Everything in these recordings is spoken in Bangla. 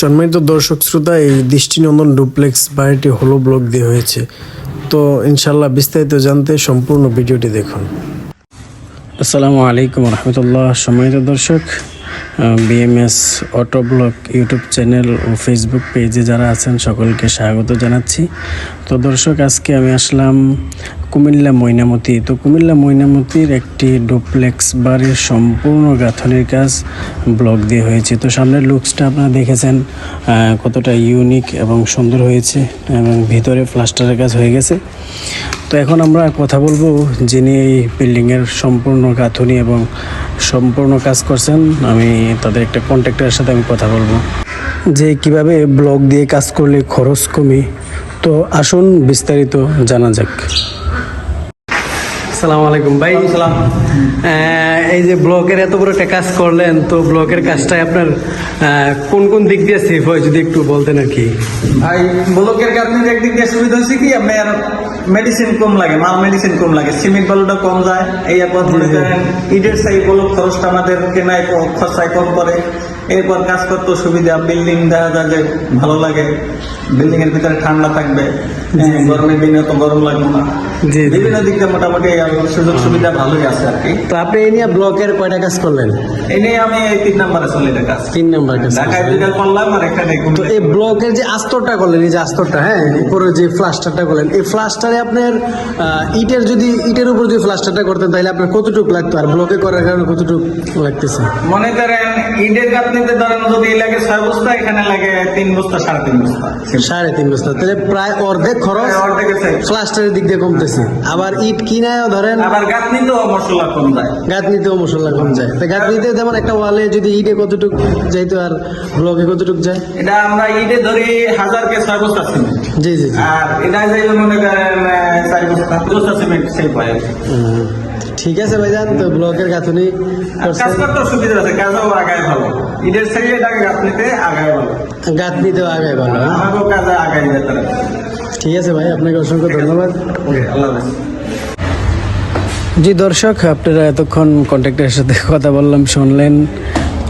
সম্মানিত দর্শক শ্রোতা, এই দৃষ্টিনন্দন ডুপ্লেক্স বাড়িটি হলো ব্লক দিয়ে হয়েছে। তো ইনশাল্লাহ বিস্তারিত জানতে সম্পূর্ণ ভিডিওটি দেখুন। আসসালামু আলাইকুম রহমতুল্লাহ। সম্মানিত দর্শক BMS auto blog YouTube channel ও ফেসবুক পেজে যারা আছেন, সকলকে স্বাগত জানাচ্ছি। তো দর্শক, আজকে আমি আসলাম কুমিল্লা ময়নামতি। তো কুমিল্লা ময়নামতির একটি ডুপ্লেক্স বাড়ির সম্পূর্ণ গাঁথনির কাজ ব্লক দিয়ে হয়েছে। তো সামনের লুকসটা আপনারা দেখেছেন কতটা ইউনিক এবং সুন্দর হয়েছে এবং ভিতরে প্লাস্টারের কাজ হয়ে গেছে। তো এখন আমরা কথা বলব যিনি এই বিল্ডিংয়ের সম্পূর্ণ গাঁথনি এবং সম্পূর্ণ কাজ করছেন। আমি তাদের একটা কন্ট্রাক্টরের সাথে আমি কথা বলব। যে কীভাবে ব্লক দিয়ে কাজ করলে খরচ কমে, তো আসুন বিস্তারিত জানা যাক। আসসালামু আলাইকুম ভাই। আহ, এই যে ব্লকের এত বড় একটা কাজ করলেন তো ব্লকের কাজটাই আপনার কোন কোন দিক দিয়ে সেফ হয় যদি একটু বলতেন আর কি? ভাই ব্লকের গার্ডেনের একদিক দিয়ে সুবিধা হচ্ছে কি আপনার মেডিসিন কম লাগে মাল মেডিসিন কম লাগে সিমেন্ট বালুটা কম যায় এই একবার ইটের সাই ব্লক খরচটা আমাদের কেনায় খরচায় কম পড়ে। এরপর কাজ করতে সুবিধা বিল্ডিং দেখা যায় যে ভালো লাগে বিল্ডিং এর ভিতরে ঠান্ডা থাকবে। হ্যাঁ, গরমের দিনে তো গরম লাগবে না। বিভিন্ন দিক দিয়ে মোটামুটি সুযোগ সুবিধা ভালোই আছে আর কি। তো আপনি এই নিয়ে ব্লকের কয়টা কাজ করলেন? এই নিয়ে আমি তিন নাম্বারে চলি এটা কাজ। তিন নম্বর কাজ ঢাকায় দুইটা করলাম আর একটা দেখুন তো এই ব্লকের যে আস্তরটা করলেন এই যে আস্তরটা হ্যাঁ উপরে যে ফ্লাস্টারটা করলেন এই আপনার ইটের যদি ইটের উপর যদি প্লাস্টারটা করতেন তাহলে আপনার কতটুকু লাগতো? আর ব্লকে করার কারণে কতটুকু লাগতেছে? মনে করেন ঈদের গাঁথনিতে ধরেন যদি লাগে ছয় বস্তা এখানে লাগে তিন বস্তা সাড়ে তিন বস্তা। সাড়ে তিন বস্তা। তাহলে প্রায় অর্ধেক খরচ প্রায় অর্ধেকের দিক দিয়ে কমতেছে। আবার ইট কিনায়ও ধরেন আবার গাঁথনিতেও মশলা কম যায়। গাঁথনিতেও মশলা কম যায়। তা গাঁথনিতে যেমন একটা ওয়ালে যদি ইটে কতটুকু যাইতো আর ব্লকে কতটুকু যায়? এটা আমরা ঈদে ধরি হাজারকে ছয় বস্তা সিমেন্ট। জি জি আর এটা যাইলে মনে করেন চার বস্তা বস্তা সিমেন্ট সেই পায় হুম। ঠিক আছে ভাইজান তো ব্লকের গাঁথনি আর করছেন। কাজ করতেও সুবিধা আছে কাজও আগায় ভালো। ঈদের থেকে এটাকে গাঁথনিতে আগায় ভালো। গাঁথনিতেও আগে ভালো? আমাকেও কাজে আগায় যেতে ঠিক আছে ভাই আপনাকে অসংখ্য ধন্যবাদ। আল্লাহ জি দর্শক আপনারা এতক্ষণ কন্ট্রাক্টরের সাথে কথা বললাম শুনলেন।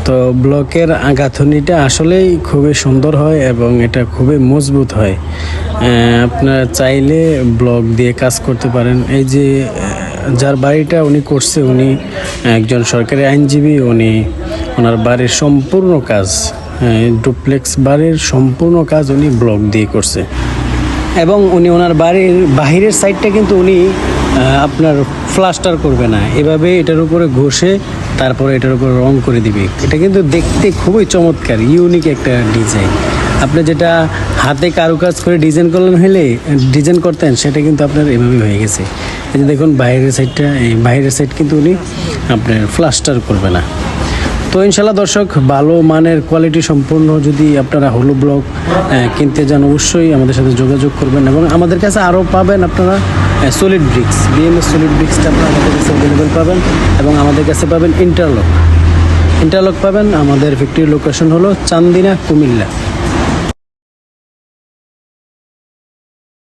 তো ব্লকের গাঁথনিটা আসলেই খুবই সুন্দর হয় এবং এটা খুবই মজবুত হয়। আহ, আপনারা চাইলে ব্লক দিয়ে কাজ করতে পারেন। এই যে যার বাড়িটা উনি করছে, উনি একজন সরকারি আইনজীবী, উনি ওনার বাড়ির সম্পূর্ণ কাজ ডুপ্লেক্স বাড়ির সম্পূর্ণ কাজ উনি ব্লক দিয়ে করছে। এবং উনি ওনার বাড়ির বাহিরের সাইডটা কিন্তু উনি আপনার প্লাস্টার করবে না। এভাবে এটার উপরে ঘষে তারপরে এটার উপরে রং করে দিবে। এটা কিন্তু দেখতে খুবই চমৎকার, ইউনিক একটা ডিজাইন। আপনি যেটা হাতে কারুকাজ করে ডিজাইন করলেন হলে, ডিজাইন করতেন, সেটা কিন্তু আপনার এভাবে হয়ে গেছে। এই যে দেখুন, বাইরের সাইডটা এই বাইরের সাইড কিন্তু উনি আপনার প্লাস্টার করবে না। তো ইনশাল্লাহ দর্শক, ভালো মানের কোয়ালিটি সম্পূর্ণ যদি আপনারা হলু ব্লক কিনতে যান, অবশ্যই আমাদের সাথে যোগাযোগ করবেন এবং আমাদের কাছে আরও পাবেন আপনারা সলিড ব্রিক্স বিএমএস সলিড ব্রিক্সটা আপনারা আমাদের কাছে অ্যাভেলেবেল পাবেন এবং আমাদের কাছে পাবেন ইন্টারলক ইন্টারলক পাবেন, আমাদের ফ্যাক্টরির লোকেশন হলো চান্দিনা, কুমিল্লা।